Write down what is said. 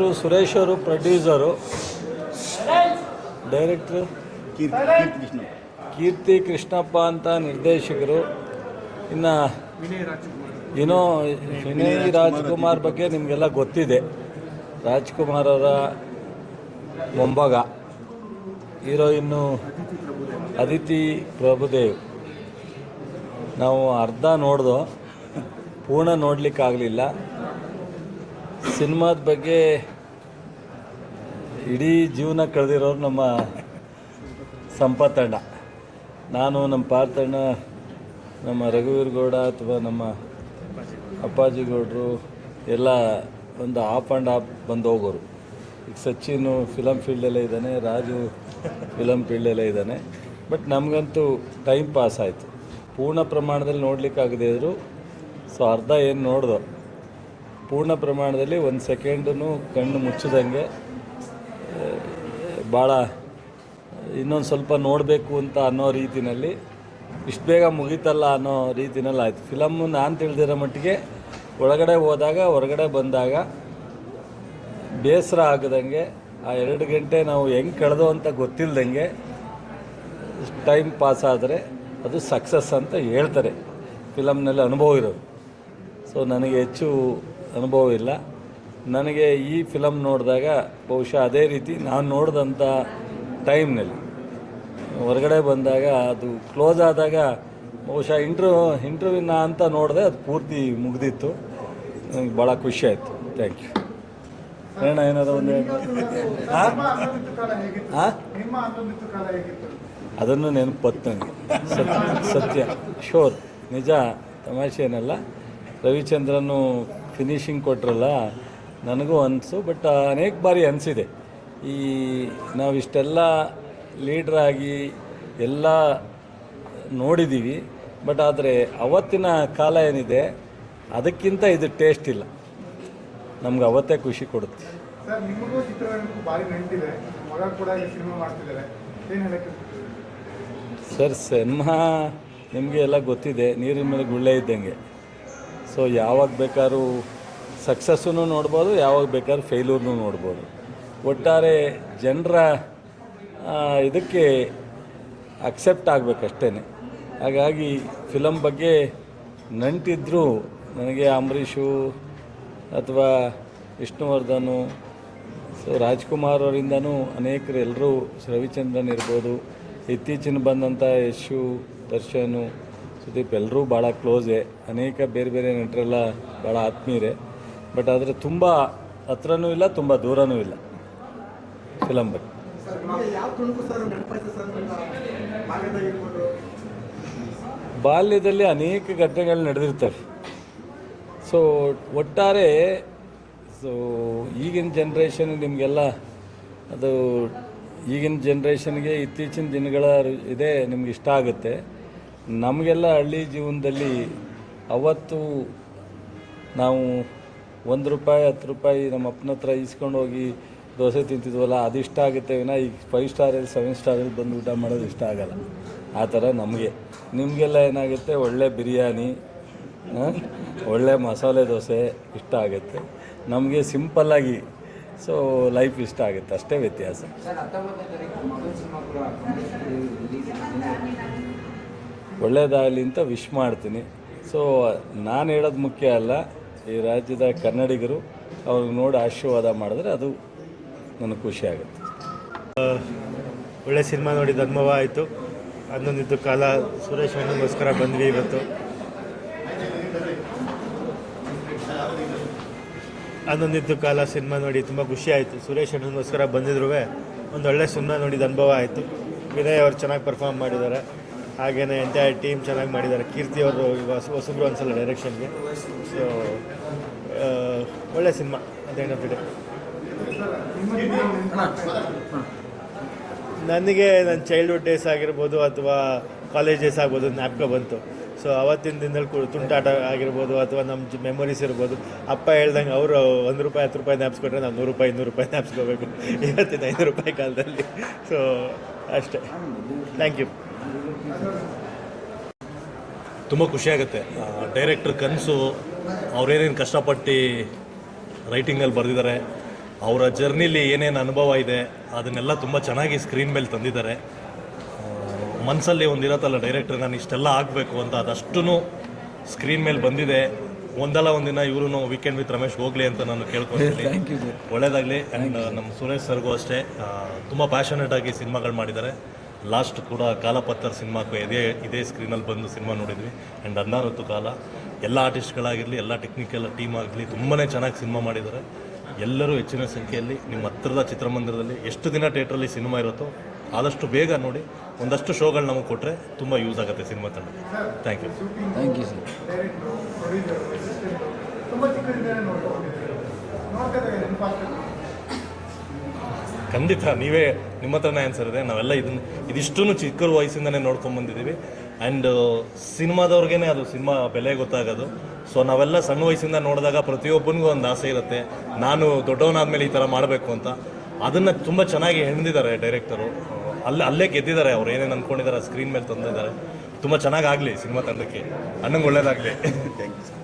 ಇವರು ಸುರೇಶ್ ಅವರು producer director Keerthi Keerthi Krishna. Keerthi Krishnappa ಅಂತ ನಿರ್ದೇಶಕರು. ಇನ್ನು ಏನೋ ವಿನಯ್ ರಾಜ್ಕುಮಾರ್ ಬಗ್ಗೆ ನಿಮಗೆಲ್ಲ ಗೊತ್ತಿದೆ. ರಾಜ್ಕುಮಾರ್ ಅವರ ಮೊಂಬಗ ಹೀರೋಯಿನ್ನು ಅದಿತಿ ಪ್ರಭುದೇವ್. ನಾವು ಅರ್ಧ ನೋಡ್ದು ಪೂರ್ಣ ನೋಡಲಿಕ್ಕಾಗಲಿಲ್ಲ. ಸಿನಿಮಾದ ಬಗ್ಗೆ ಇಡೀ ಜೀವನ ಕಳೆದಿರೋರು ನಮ್ಮ ಸಂಪತ್ತಣ್ಣ. ನಾನು ನಮ್ಮ ಪಾರ್ಥಣ್ಣ, ನಮ್ಮ ರಘುವೀರ್ ಗೌಡ ಅಥವಾ ನಮ್ಮ ಅಪ್ಪಾಜಿ ಗೌಡರು ಎಲ್ಲ ಒಂದು ಆಫ್ ಆ್ಯಂಡ್ ಆಫ್ ಬಂದು ಹೋಗೋರು. ಈಗ ಸಚಿನು ಫಿಲಮ್ ಫೀಲ್ಡಲ್ಲೇ ಇದ್ದಾನೆ, ರಾಜು ಫಿಲಮ್ ಫೀಲ್ಡಲ್ಲೇ ಇದ್ದಾನೆ. ಬಟ್ ನಮಗಂತೂ ಟೈಮ್ ಪಾಸ್ ಆಯಿತು. ಪೂರ್ಣ ಪ್ರಮಾಣದಲ್ಲಿ ನೋಡಲಿಕ್ಕಾಗದೇ ಇದ್ರು. ಸೊ ಅರ್ಧ ಏನು ನೋಡ್ದೋ. ಪೂರ್ಣ ಪ್ರಮಾಣದಲ್ಲಿ ಒಂದು ಸೆಕೆಂಡೂ ಕಣ್ಣು ಮುಚ್ಚಿದಂಗೆ ಭಾಳ ಇನ್ನೊಂದು ಸ್ವಲ್ಪ ನೋಡಬೇಕು ಅಂತ ಅನ್ನೋ ರೀತಿನಲ್ಲಿ, ಇಷ್ಟು ಬೇಗ ಮುಗೀತಲ್ಲ ಅನ್ನೋ ರೀತಿಯಲ್ಲಿ ಆಯಿತು. ಫಿಲಮ್ಮು ನಾನು ತಿಳಿದಿರೋ ಮಟ್ಟಿಗೆ ಒಳಗಡೆ ಹೋದಾಗ, ಹೊರಗಡೆ ಬಂದಾಗ ಬೇಸರ ಆಗದಂಗೆ ಆ ಎರಡು ಗಂಟೆ ನಾವು ಹೆಂಗೆ ಕಳೆದು ಅಂತ ಗೊತ್ತಿಲ್ಲದಂಗೆ ಟೈಮ್ ಪಾಸ್ ಆದರೆ ಅದು ಸಕ್ಸಸ್ ಅಂತ ಹೇಳ್ತಾರೆ. ಫಿಲಮ್ನಲ್ಲಿ ಅನುಭವ ಇರೋದು ಸೊ, ನನಗೆ ಹೆಚ್ಚು ಅನುಭವ ಇಲ್ಲ. ನನಗೆ ಈ ಫಿಲಮ್ ನೋಡಿದಾಗ ಬಹುಶಃ ಅದೇ ರೀತಿ ನಾನು ನೋಡಿದಂಥ ಟೈಮ್ನಲ್ಲಿ ಹೊರಗಡೆ ಬಂದಾಗ ಅದು ಕ್ಲೋಸ್ ಆದಾಗ ಬಹುಶಃ ಇಂಟ್ರ್ಯೂ ಇಂಟರ್ವ್ಯೂನ ಅಂತ ನೋಡಿದೆ ಅದು ಪೂರ್ತಿ ಮುಗಿದಿತ್ತು. ನನಗೆ ಭಾಳ ಖುಷಿ ಆಯಿತು. ಥ್ಯಾಂಕ್ ಯು ಅಣ್ಣ, ಏನಾದರೂ ಒಂದು ಅದನ್ನು ನೆನಪತ್ತು ನನಗೆ ಸತ್ಯ ಸತ್ಯ. ಶೋರ್, ನಿಜ ತಮಾಷೆ ಏನಲ್ಲ ರವಿಚಂದ್ರನು ಫಿನಿಶಿಂಗ್ ಕೊಟ್ರಲ್ಲ ನನಗೂ ಅನಿಸು ಬಟ್ ಅನೇಕ ಬಾರಿ ಅನಿಸಿದೆ. ಈ ನಾವು ಇಷ್ಟೆಲ್ಲ ಲೀಡ್ರಾಗಿ ಎಲ್ಲ ನೋಡಿದ್ದೀವಿ ಬಟ್ ಆದರೆ ಅವತ್ತಿನ ಕಾಲ ಏನಿದೆ ಅದಕ್ಕಿಂತ ಇದು ಟೇಸ್ಟ್ ಇಲ್ಲ. ನಮ್ಗೆ ಅವತ್ತೇ ಖುಷಿ ಕೊಡುತ್ತೆ. ಸರ್ ಸಿನಿಮಾ ನಿಮಗೆ ಎಲ್ಲ ಗೊತ್ತಿದೆ ನೀರಿನ ಮೇಲೆ ಗುಳ್ಳೆ ಇದ್ದಂಗೆ. ಸೊ ಯಾವಾಗ ಬೇಕಾದ್ರೂ ಸಕ್ಸಸ್ಸನ್ನು ನೋಡ್ಬೋದು, ಯಾವಾಗ ಬೇಕಾದ್ರೂ ಫೇಲ್ಯೂರ್ನು ನೋಡ್ಬೋದು. ಒಟ್ಟಾರೆ ಜನರ ಇದಕ್ಕೆ ಅಕ್ಸೆಪ್ಟ್ ಆಗಬೇಕಷ್ಟೇ ಹಾಗಾಗಿ ಫಿಲಮ್ ಬಗ್ಗೆ ನಂಟಿದ್ದರೂ ನನಗೆ ಅಂಬರೀಷು ಅಥವಾ ವಿಷ್ಣುವರ್ಧನು ಸೊ ರಾಜ್ಕುಮಾರ್ ಅವರಿಂದನೂ ಅನೇಕರು ಎಲ್ಲರೂ ರವಿಚಂದ್ರನ್ ಇರ್ಬೋದು, ಇತ್ತೀಚಿನ ಬಂದಂಥ ಯಶು, ದರ್ಶನು ಸುದೀಪ್ ಎಲ್ಲರೂ ಭಾಳ ಕ್ಲೋಸೇ ಅನೇಕ ಬೇರೆ ಬೇರೆ ನಟರೆಲ್ಲ ಭಾಳ ಆತ್ಮೀಯರೇ. ಬಟ್ ಆದರೆ ತುಂಬ ಹತ್ರನೂ ಇಲ್ಲ ತುಂಬ ದೂರನೂ ಇಲ್ಲ. ಫಿಲಮ್ ಬಗ್ಗೆ. ಬಾಲ್ಯದಲ್ಲಿ ಅನೇಕ ಘಟನೆಗಳು ನಡೆದಿರ್ತವೆ. ಸೊ ಒಟ್ಟಾರೆ ಸೊ ಈಗಿನ ಜನ್ರೇಷನ್ ನಿಮಗೆಲ್ಲ ಅದು ಈಗಿನ ಜನ್ರೇಷನ್ಗೆ ಇತ್ತೀಚಿನ ದಿನಗಳ ಇದೇ ನಿಮ್ಗೆ ಇಷ್ಟ ಆಗುತ್ತೆ. ನಮಗೆಲ್ಲ ಹಳ್ಳಿ ಜೀವನದಲ್ಲಿ ಅವತ್ತು ನಾವು ಒಂದು ರೂಪಾಯಿ, ಹತ್ತು ರೂಪಾಯಿ ನಮ್ಮ ಅಪ್ಪನ ಹತ್ರ ಈಸ್ಕೊಂಡು ಹೋಗಿ ದೋಸೆ ತಿಂತಿದ್ವಲ್ಲ, ಅದು ಇಷ್ಟ ಆಗುತ್ತೆ ವಿನ. ಈಗ ಫೈವ್ ಸ್ಟಾರಲ್ಲಿ ಸೆವೆನ್ ಸ್ಟಾರಲ್ಲಿ ಬಂದು ಊಟ ಮಾಡೋದು ಇಷ್ಟ ಆಗಲ್ಲ. ಆ ಥರ ನಮಗೆ. ನಿಮಗೆಲ್ಲ ಏನಾಗುತ್ತೆ? ಒಳ್ಳೆ ಬಿರಿಯಾನಿ ಒಳ್ಳೆ ಮಸಾಲೆ ದೋಸೆ ಇಷ್ಟ ಆಗುತ್ತೆ. ನಮಗೆ ಸಿಂಪಲ್ಲಾಗಿ ಸೊ ಲೈಫ್ ಇಷ್ಟ ಆಗುತ್ತೆ. ಅಷ್ಟೇ ವ್ಯತ್ಯಾಸ. ಒಳ್ಳೇದಾಗಲಿ ಅಂತ ವಿಶ್ ಮಾಡ್ತೀನಿ. ಸೊ ನಾನು ಹೇಳೋದು ಮುಖ್ಯ ಅಲ್ಲ, ಈ ರಾಜ್ಯದ ಕನ್ನಡಿಗರು ಅವ್ರಿಗೆ ನೋಡಿ ಆಶೀರ್ವಾದ ಮಾಡಿದ್ರೆ ಅದು ನನಗೆ ಖುಷಿ ಆಗುತ್ತೆ. ಒಳ್ಳೆ ಸಿನಿಮಾ ನೋಡಿದ ಅನುಭವ ಆಯಿತು. ಅದೊಂದಿದ್ದು ಕಾಲ ಸುರೇಶ್ ಅಣ್ಣಗೋಸ್ಕರ ಬಂದ್ವಿ ಇವತ್ತು. ಹನ್ನೊಂದಿದ್ದು ಕಾಲ ಸಿನಿಮಾ ನೋಡಿ ತುಂಬ ಖುಷಿ ಆಯಿತು. ಸುರೇಶ್ ಅಣ್ಣಗೋಸ್ಕರ ಬಂದಿದ್ರು ಒಂದು ಒಳ್ಳೆ ಸಿನಿಮಾ ನೋಡಿದ ಅನುಭವ ಆಯಿತು. ವಿನಯ್ ಅವರು ಚೆನ್ನಾಗಿ ಪರ್ಫಾರ್ಮ್ ಮಾಡಿದ್ದಾರೆ. ಹಾಗೆಯೇ ಎಂಟೈರ್ ಟೀಮ್ ಚೆನ್ನಾಗಿ ಮಾಡಿದ್ದಾರೆ. ಕೀರ್ತಿ ಅವರು ಇವಾಗ ಹೊಸಬ್ರು ಅನ್ಸಲ್ಲ ಡೈರೆಕ್ಷನ್ಗೆ ಸೊ ಒಳ್ಳೆ cinema at end of the day ನನಗೆ ನನ್ನ ಚೈಲ್ಡ್ಹುಡ್ ಡೇಸ್ ಆಗಿರ್ಬೋದು ಅಥವಾ ಕಾಲೇಜ್ ಡೇಸ್ ಆಗ್ಬೋದು ಜ್ಞಾಪಕ ಬಂತು. ಸೊ ಅವತ್ತಿನ ದಿನದಲ್ಲಿ ಕು ತುಂಟಾಟ ಆಗಿರ್ಬೋದು ಅಥವಾ ನಮ್ಮ ಮೆಮೊರೀಸ್ ಇರ್ಬೋದು. ಅಪ್ಪ ಹೇಳ್ದಂಗೆ ಅವರು ಒಂದು ರೂಪಾಯಿ, ಹತ್ತು ರೂಪಾಯಿ ಜ್ಞಾಪಿಸ್ಕೊಟ್ರೆ ನಾವು ನೂರು ರೂಪಾಯಿ, ಇನ್ನೂರು ರೂಪಾಯಿ ಜ್ಞಾಪಿಸ್ಕೋಬೇಕು. ಇವತ್ತಿನ ಐನೂರು ರೂಪಾಯಿ ಕಾಲದಲ್ಲಿ. ಸೊ ಅಷ್ಟೇ. ಥ್ಯಾಂಕ್ ಯು ತುಂಬ ಖುಷಿಯಾಗುತ್ತೆ. ಡೈರೆಕ್ಟ್ರ್ ಕನಸು ಅವ್ರೇನೇನು ಕಷ್ಟಪಟ್ಟು ರೈಟಿಂಗಲ್ಲಿ ಬರೆದಿದ್ದಾರೆ ಅವರ ಜರ್ನಿಲಿ ಏನೇನು ಅನುಭವ ಇದೆ ಅದನ್ನೆಲ್ಲ ತುಂಬ ಚೆನ್ನಾಗಿ ಸ್ಕ್ರೀನ್ ಮೇಲೆ ತಂದಿದ್ದಾರೆ. ಮನಸ್ಸಲ್ಲಿ ಒಂದಿರತ್ತಲ್ಲ ಡೈರೆಕ್ಟರ್ ನಾನು ಇಷ್ಟೆಲ್ಲ ಆಗಬೇಕು ಅಂತ ಅದಷ್ಟು ಸ್ಕ್ರೀನ್ ಮೇಲೆ ಬಂದಿದೆ. ಒಂದಲ್ಲ ಒಂದಿನ ಇವರು ವೀಕೆಂಡ್ ವಿತ್ ರಮೇಶ್ ಹೋಗಲಿ ಅಂತ ನಾನು ಕೇಳ್ಕೊತೀನಿ ಒಳ್ಳೇದಾಗಲಿ ಆ್ಯಂಡ್ ನಮ್ಮ ಸುರೇಶ್ ಸರ್ಗೂ ಅಷ್ಟೇ. ತುಂಬ ಪ್ಯಾಷನೇಟ್ ಆಗಿ ಸಿನಿಮಾಗಳು ಮಾಡಿದ್ದಾರೆ. ಲಾಸ್ಟ್ ಕೂಡ ಕಾಲಪತ್ತರ್ ಸಿನಿಮಾಕ್ಕೂ ಇದೇ ಇದೇ ಸ್ಕ್ರೀನಲ್ಲಿ ಬಂದು ಸಿನಿಮಾ ನೋಡಿದ್ವಿ. ಆ್ಯಂಡ್ ಹದಿನಾರತ್ತು ಕಾಲ ಎಲ್ಲ ಆರ್ಟಿಸ್ಟ್ಗಳಾಗಿರಲಿ ಎಲ್ಲ ಟೆಕ್ನಿಕಲ್ ಟೀಮ್ ಆಗಲಿ ತುಂಬಾ ಚೆನ್ನಾಗಿ ಸಿನಿಮಾ ಮಾಡಿದ್ದಾರೆ. ಎಲ್ಲರೂ ಹೆಚ್ಚಿನ ಸಂಖ್ಯೆಯಲ್ಲಿ ನಿಮ್ಮ ಹತ್ತಿರದ ಚಿತ್ರಮಂದಿರದಲ್ಲಿ ಎಷ್ಟು ದಿನ ಥಿಯೇಟ್ರಲ್ಲಿ ಸಿನಿಮಾ ಇರುತ್ತೋ ಆದಷ್ಟು ಬೇಗ ನೋಡಿ ಒಂದಷ್ಟು ಶೋಗಳು ನಮಗೆ ಕೊಟ್ಟರೆ ತುಂಬ ಯೂಸ್ ಆಗುತ್ತೆ ಸಿನಿಮಾ ತಂಡ thank you thank you sir ಖಂಡಿತ, ನೀವೇ ನಿಮ್ಮ ಹತ್ರನೇ ಆನ್ಸರ್ ಇದೆ. ನಾವೆಲ್ಲ ಇದನ್ನು ಇದಿಷ್ಟು ಚಿಕ್ಕ ವಯಸ್ಸಿಂದನೇ ನೋಡ್ಕೊಂಡು ಬಂದಿದ್ದೀವಿ. ಆ್ಯಂಡ್ ಸಿನಿಮಾದವ್ರಿಗೇ ಅದು ಸಿನಿಮಾ ಬೆಲೆ ಗೊತ್ತಾಗೋದು. ಸೊ ನಾವೆಲ್ಲ ಸಣ್ಣ ವಯಸ್ಸಿಂದ ನೋಡಿದಾಗ ಪ್ರತಿಯೊಬ್ಬನಿಗೂ ಒಂದು ಆಸೆ ಇರುತ್ತೆ. ನಾನು ದೊಡ್ಡವನಾದ್ಮೇಲೆ ಈ ಥರ ಮಾಡಬೇಕು ಅಂತ. ಅದನ್ನು ತುಂಬ ಚೆನ್ನಾಗಿ ಹೆಣ್ದಿದ್ದಾರೆ ಡೈರೆಕ್ಟರು ಅಲ್ಲೇ ಅಲ್ಲೇ ಗೆದ್ದಿದ್ದಾರೆ ಅವ್ರು. ಏನೇನು ಅಂದ್ಕೊಂಡಿದ್ದಾರೆ ಸ್ಕ್ರೀನ್ ಮೇಲೆ ತಂದಿದ್ದಾರೆ. ತುಂಬ ಚೆನ್ನಾಗಾಗಲಿ ಸಿನಿಮಾ ತಂಡಕ್ಕೆ. ಅಣ್ಣಂಗೆ ಒಳ್ಳೇದಾಗಲಿ. Thank you